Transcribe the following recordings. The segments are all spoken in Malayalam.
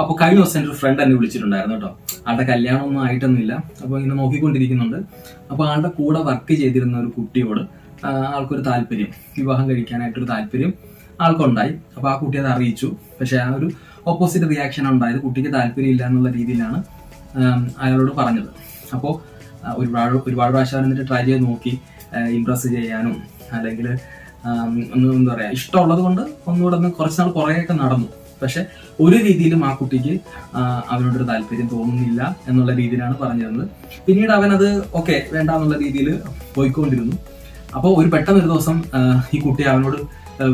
അപ്പൊ കഴിഞ്ഞ ദിവസം എന്റെ ഒരു ഫ്രണ്ട് എന്നെ വിളിച്ചിട്ടുണ്ടായിരുന്നു കേട്ടോ. ആളുടെ കല്യാണം ഒന്നും ആയിട്ടൊന്നുമില്ല. അപ്പൊ ഇങ്ങനെ നോക്കിക്കൊണ്ടിരിക്കുന്നുണ്ട്. അപ്പൊ ആളുടെ കൂടെ വർക്ക് ചെയ്തിരുന്ന ഒരു കുട്ടിയോട് ആൾക്കൊരു താല്പര്യം. വിവാഹം കഴിക്കാനായിട്ടൊരു താല്പര്യം ആൾക്കുണ്ടായി. അപ്പൊ ആ കുട്ടി അത് അറിയിച്ചു. പക്ഷെ ആ ഒരു ഓപ്പോസിറ്റ് റിയാക്ഷൻ ഉണ്ടായത് കുട്ടിക്ക് താല്പര്യമില്ല എന്നുള്ള രീതിയിലാണ് അയാളോട് പറഞ്ഞത്. അപ്പോൾ ഒരുപാട് ഒരുപാട് പ്രാവശ്യം എന്നിട്ട് ട്രൈ ചെയ്ത് നോക്കി. ഇംപ്രസ് ചെയ്യാനും അല്ലെങ്കിൽ ഒന്ന് എന്താ പറയാ ഇഷ്ടമുള്ളത് കൊണ്ട് ഒന്നുകൂടെ ഒന്ന് കുറച്ച് നാൾ കുറേയൊക്കെ നടന്നു. പക്ഷെ ഒരു രീതിയിലും ആ കുട്ടിക്ക് അവനോടൊരു താല്പര്യം തോന്നുന്നില്ല എന്നുള്ള രീതിയിലാണ് പറഞ്ഞിരുന്നത്. പിന്നീട് അവൻ അത് ഓക്കെ വേണ്ട എന്നുള്ള രീതിയിൽ പോയിക്കൊണ്ടിരുന്നു. അപ്പോൾ ഒരു പെട്ടെന്ന് ഒരു ദിവസം ഈ കുട്ടി അവനോട്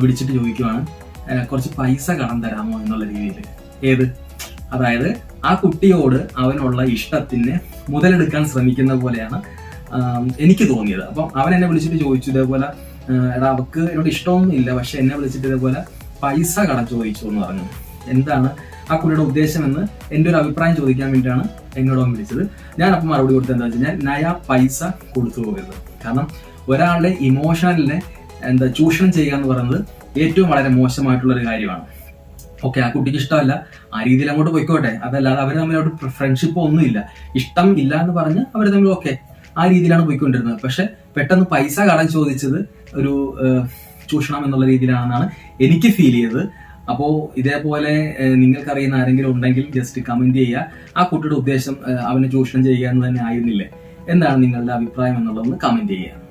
വിളിച്ചിട്ട് ചോദിക്കുവാണ് കുറച്ച് പൈസ കടം തരാമോ? എന്നുള്ള രീതിയിൽ ഏത്? അതായത് ആ കുട്ടിയോട് അവനുള്ള ഇഷ്ടത്തിന് മുതലെടുക്കാൻ ശ്രമിക്കുന്ന പോലെയാണ് എനിക്ക് തോന്നിയത്. അപ്പം അവൻ എന്നെ വിളിച്ചിട്ട് ചോദിച്ചു ഇതേപോലെ എടാ അവക്ക് എന്നോട് ഇഷ്ടമൊന്നും ഇല്ല പക്ഷെ എന്നെ വിളിച്ചിട്ട് ഇതേപോലെ പൈസ കടം ചോദിച്ചു എന്ന് പറഞ്ഞു. എന്താണ് ആ കുട്ടിയുടെ ഉദ്ദേശം എന്ന് എന്റെ ഒരു അഭിപ്രായം ചോദിക്കാൻ വേണ്ടിയിട്ടാണ് എന്നോടൊപ്പം വിളിച്ചത്. ഞാൻ അപ്പം മറുപടി കൊടുത്തത് എന്താ വെച്ച് കഴിഞ്ഞാൽ നയ പൈസ കൊടുത്തു പോകരുത്. കാരണം ഒരാളുടെ ഇമോഷണലിനെ എന്താ ചൂഷണം ചെയ്യുക എന്ന് പറയുന്നത് ഏറ്റവും വളരെ മോശമായിട്ടുള്ള ഒരു കാര്യമാണ്. ഓക്കെ ആ കുട്ടിക്ക് ഇഷ്ടമല്ല. ആ രീതിയിൽ അങ്ങോട്ട് പോയിക്കോട്ടെ. അതല്ലാതെ അവർ തമ്മിലോട്ട് ഫ്രണ്ട്ഷിപ്പ് ഒന്നുമില്ല. ഇഷ്ടം ഇല്ല എന്ന് പറഞ്ഞ് അവർ തമ്മിൽ ഓക്കെ ആ രീതിയിലാണ് പോയിക്കൊണ്ടിരുന്നത്. പക്ഷെ പെട്ടെന്ന് പൈസ കടം ചോദിച്ചത് ഒരു ചൂഷണം എന്നുള്ള രീതിയിലാണെന്നാണ് എനിക്ക് ഫീൽ ചെയ്തത്. അപ്പോൾ ഇതേപോലെ നിങ്ങൾക്കറിയുന്ന ആരെങ്കിലും ഉണ്ടെങ്കിൽ ജസ്റ്റ് കമന്റ് ചെയ്യുക. ആ കുട്ടിയുടെ ഉദ്ദേശം അവനെ ചൂഷണം ചെയ്യുക എന്ന് തന്നെ ആയിരുന്നില്ലേ? എന്താണ് നിങ്ങളുടെ അഭിപ്രായം എന്നുള്ളത് കമന്റ് ചെയ്യുക.